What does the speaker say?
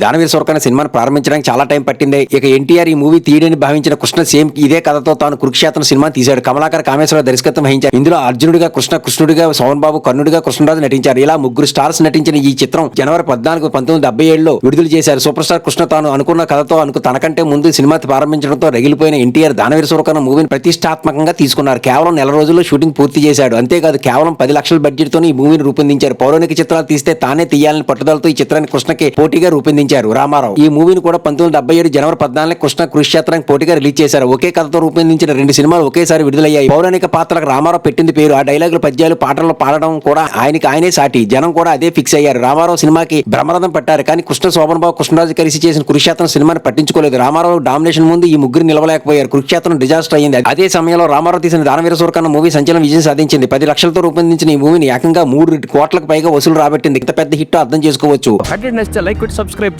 దానవీర సూరకన్న సినిమాను ప్రారంభించడానికి చాలా టైం పట్టింది. ఇక ఎన్టీఆర్ ఈ మూవీ తీయడని భావించిన కృష్ణ సేమ్ ఇదే కథతో తాను కురుక్షేత్రం సినిమా తీశాడు. కమలాకర్ కామేశ్వర దర్శకత్వం వహించారు. ఇందులో అర్జునుడిగా కృష్ణ కృష్ణుడిగా సోమన్ బాబు కర్ణుడిగా కృష్ణరాజు నటించారు. ఇలా ముగ్గురు స్టార్స్ నటించిన ఈ చిత్రం జనవరి పద్నాలుగు పంతొమ్మిది డెబ్బై ఏడులో విడుదల చేశారు. సూపర్ స్టార్ కృష్ణ తాను అనుకున్న కథతో అనుకు తనకంటే ముందు సినిమా ప్రారంభించడంతో రగిలిపోయిన ఎన్టీఆర్ దానవీర సూరకన్న మూవీని ప్రతిష్టాత్మకంగా తీసుకున్నారు. కేవలం నెల రోజుల్లో షూటింగ్ పూర్తి చేశాడు. అంతేకాదు కేవలం పది లక్షల బడ్జెట్తో ఈ మూవీని రూపొందించారు. పౌరాణిక చిత్రాలు తీస్తే తానే తీయాలని పట్టుదలతో ఈ చిత్రాన్ని కృష్ణకి పోటీగా రూపొందించారు. రామారావు. ఈ మూవీని కూడా పంతొమ్మిది డెబ్బై ఏడు జనవరి పద్నాలుగు కృష్ణ కృషిక్షేత్రానికి పోటీగా రిలీజ్ చేశారు. ఒకే కథతో రూపొందించిన రెండు సినిమాలు ఒకేసారి విడుదలయ్యాయి. పౌరాణిక పాత్రలకు రామారావు పెట్టింది పేరు. ఆ డైలాగులు పద్యాలు పాటలు పాడడం కూడా ఆయనకి ఆయనే సాటి. జనం కూడా అదే ఫిక్స్ అయ్యారు. రామారావు సినిమాకి బ్రహ్మరథం పట్టారు. కానీ కృష్ణ శోభన్ బాబు కృష్ణరాజు కలిసి చేసిన కురుక్షేత్రం సినిమాని పట్టించుకోలేదు. రామారావు డామినేషన్ ముందు ఈ ముగ్గురు నిలవలేకపోయారు. కురుక్షేత్రం డిజాస్టర్ అయ్యింది అదే సమయంలో రామారావు తీసిన దానవీర సూరకన్న మూవీ సంచలన విజయం సాధించింది. పది లక్షలతో రూపొందించిన ఈ మూవీని ఏకంగా మూడు కోట్లకు పైగా వసూలు రాబట్టింది. ఇంత పెద్ద హిట్ అర్థం చేసుకోవచ్చు.